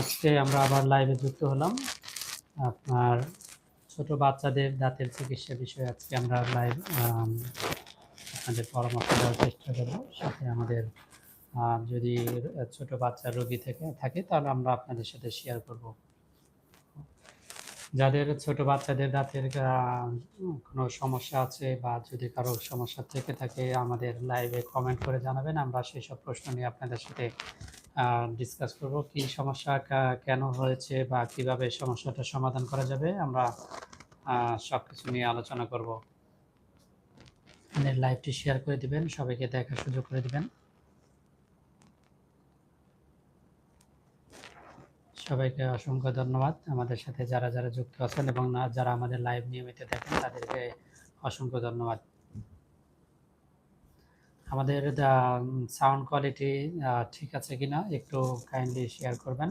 আজকে আমরা আবার লাইভে যুক্ত হলাম। আপনার ছোট বাচ্চাদের দাঁতের চিকিৎসা বিষয়ে আজকে আমরা লাইভ আপনাদের পরামর্শ দেওয়ার চেষ্টা করব। সাথে আমাদের যদি ছোট বাচ্চা রোগী থেকে, থাকে, তাহলে আমরা আপনাদের সাথে শেয়ার করব। যাদের ছোট বাচ্চাদের দাঁতের কোনো সমস্যা আছে বা যদি কারও সমস্যা থেকে থাকে, আমাদের লাইভে কমেন্ট করে জানাবেন। আমরা সেই সব প্রশ্ন নিয়ে আপনাদের সাথে ডিসকাস করব কি সমস্যা কেন হয়েছে বা কীভাবে সমস্যাটা সমাধান করা যাবে, আমরা সব কিছু নিয়ে আলোচনা করব। লাইভটি শেয়ার করে দিবেন, সবাইকে দেখার সুযোগ করে দিবেন। সবাইকে অসংখ্য ধন্যবাদ। আমাদের সাথে যারা যারা যুক্ত আছেন এবং যারা আমাদের লাইভ নিয়মিত দেখেন, তাদেরকে অসংখ্য ধন্যবাদ। আমাদের সাউন্ড কোয়ালিটি ঠিক আছে কিনা একটু কাইন্ডলি শেয়ার করবেন।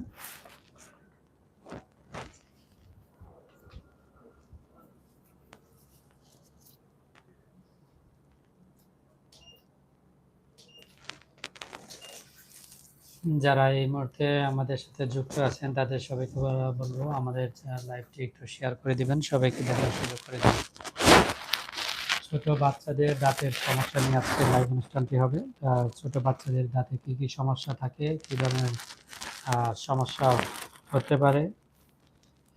যারা এই মুহূর্তে আমাদের সাথে যুক্ত আছেন, তাদের সবাইকে বলব, আমাদের লাইভটি একটু শেয়ার করে দিবেন, সবাইকে দেখার সুযোগ করে দিবেন। ছোট বাচ্চাদের দাঁতের সমস্যা নিয়ে আজকে লাইভ অনুষ্ঠানটি হবে। ছোট বাচ্চাদের দাঁতে কি কি সমস্যা থাকে, কি ধরনের সমস্যা হতে পারে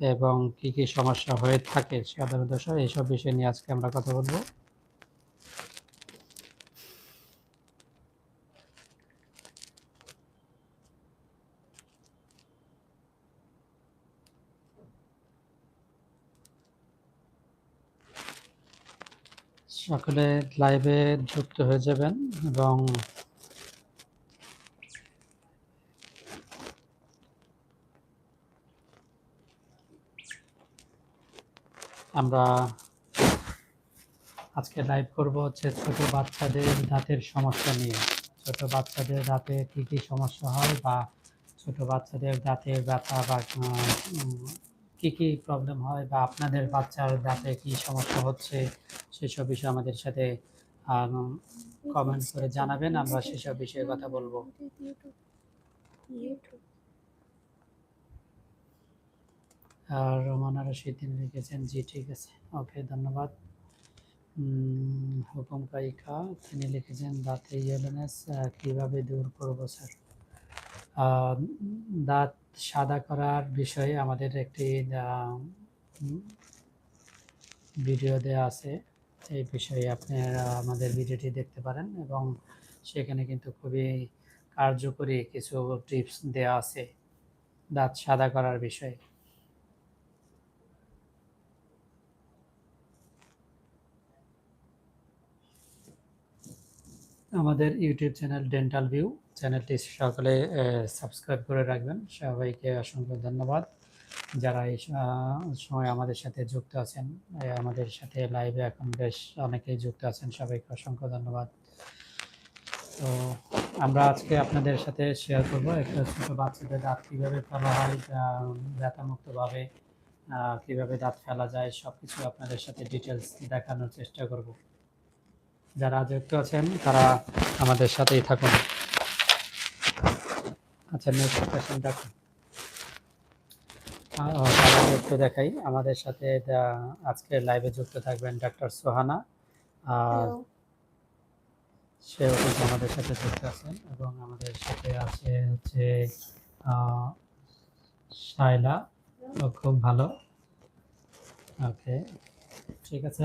এবং কি কি সমস্যা হয়ে থাকে সাধারণত এইসব বিষয় নিয়ে আজকে আমরা কথা বলব। সকলে লাইভে যুক্ত হয়ে যাবেন এবং আমরা আজকে লাইভ করব হচ্ছে ছোট বাচ্চাদের দাঁতের সমস্যা নিয়ে। ছোট বাচ্চাদের দাঁতে কি কি সমস্যা হয় বা ছোট বাচ্চাদের দাঁতের ব্যথা বা কি কি প্রবলেম হয় বা আপনাদের বাচ্চার দাঁতে কি সমস্যা হচ্ছে, সেসব বিষয়ে আমাদের সাথে কমেন্ট করে জানাবেন। আমরা সেসব বিষয়ে কথা বলব। আর রোমানা রশিদ তিনি লিখেছেন, জি, ঠিক আছে। ওকে ধন্যবাদ। হুকুম কাইকা তিনি লিখেছেন, দাঁতে ইয়েলোনেস কীভাবে দূর করব, স্যার? দাঁত সাদা করার বিষয়ে আমাদের একটি ভিডিও দেওয়া আছে। এই বিষয়ে আপনারা আমাদের ভিডিওটি দেখতে পারেন এবং সেখানে কিন্তু খুবই কার্যকরী কিছু টিপস দেওয়া আছে দাঁত সাদা করার বিষয়ে। আমাদের ইউটিউব চ্যানেল ডেন্টাল ভিউ চ্যানেলটি সকলে সাবস্ক্রাইব করে রাখবেন। সবাইকে অসংখ্য ধন্যবাদ। যারা এই সময় আমাদের সাথে যুক্ত আছেন আমাদের সাথে লাইভে এখন বেশ অনেকেই যুক্ত আছেন, সবাইকে অসংখ্য ধন্যবাদ। তো আমরা আজকে আপনাদের সাথে শেয়ার করব একটা ছোটো বাচ্চাদের দাঁত কীভাবে ফেলা হয় ব্যথামুক্তভাবে কীভাবে দাঁত ফেলা যায় সব কিছু আপনাদের সাথে ডিটেলস দেখানোর চেষ্টা করব। যারা যুক্ত আছেন তারা আমাদের সাথেই থাকুন। আচ্ছা নেক্সট কোয়েশ্চেন দেখুন একটু দেখাই। আমাদের সাথে আজকে লাইভে যুক্ত থাকবেন ডাক্তার সোহানা। আর সেও কিন্তু আমাদের সাথে যুক্ত আছেন এবং আমাদের সাথে আছে হচ্ছে শায়লা। ও খুব ভালো। ওকে ঠিক আছে।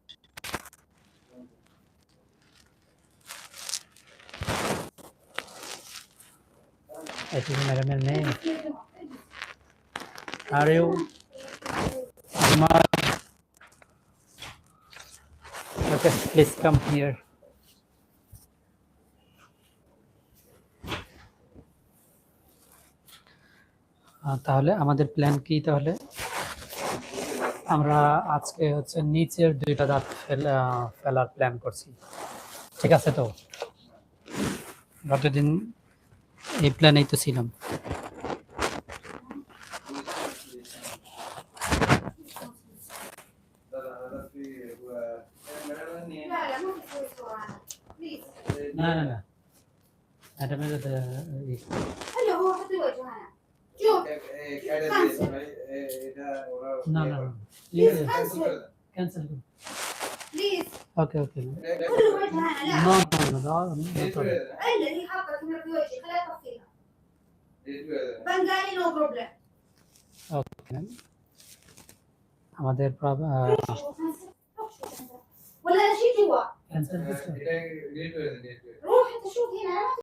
এটি ম্যাডামের নেই are you okay please come here তাহলে আমাদের প্ল্যান কি তাহলে? আমরা আজকে হচ্ছে নিচের দুইটা দাঁত ফেলা ফেলার প্ল্যান করছি। ঠিক আছে তো? গতদিন এই প্ল্যানেই তো ছিলাম। না না না। ম্যাডামের না না না। ক্যান্সেল করুন بليز ওকে ওকে كل وجهه أنا لا না না না إلا هي حاطة كاميرا في وجهي خليها تطفيها بنغالي نو بروبلم ওকে আমাদের ولا أنا شيء جوا ক্যান্সেল روح انت شوف هنا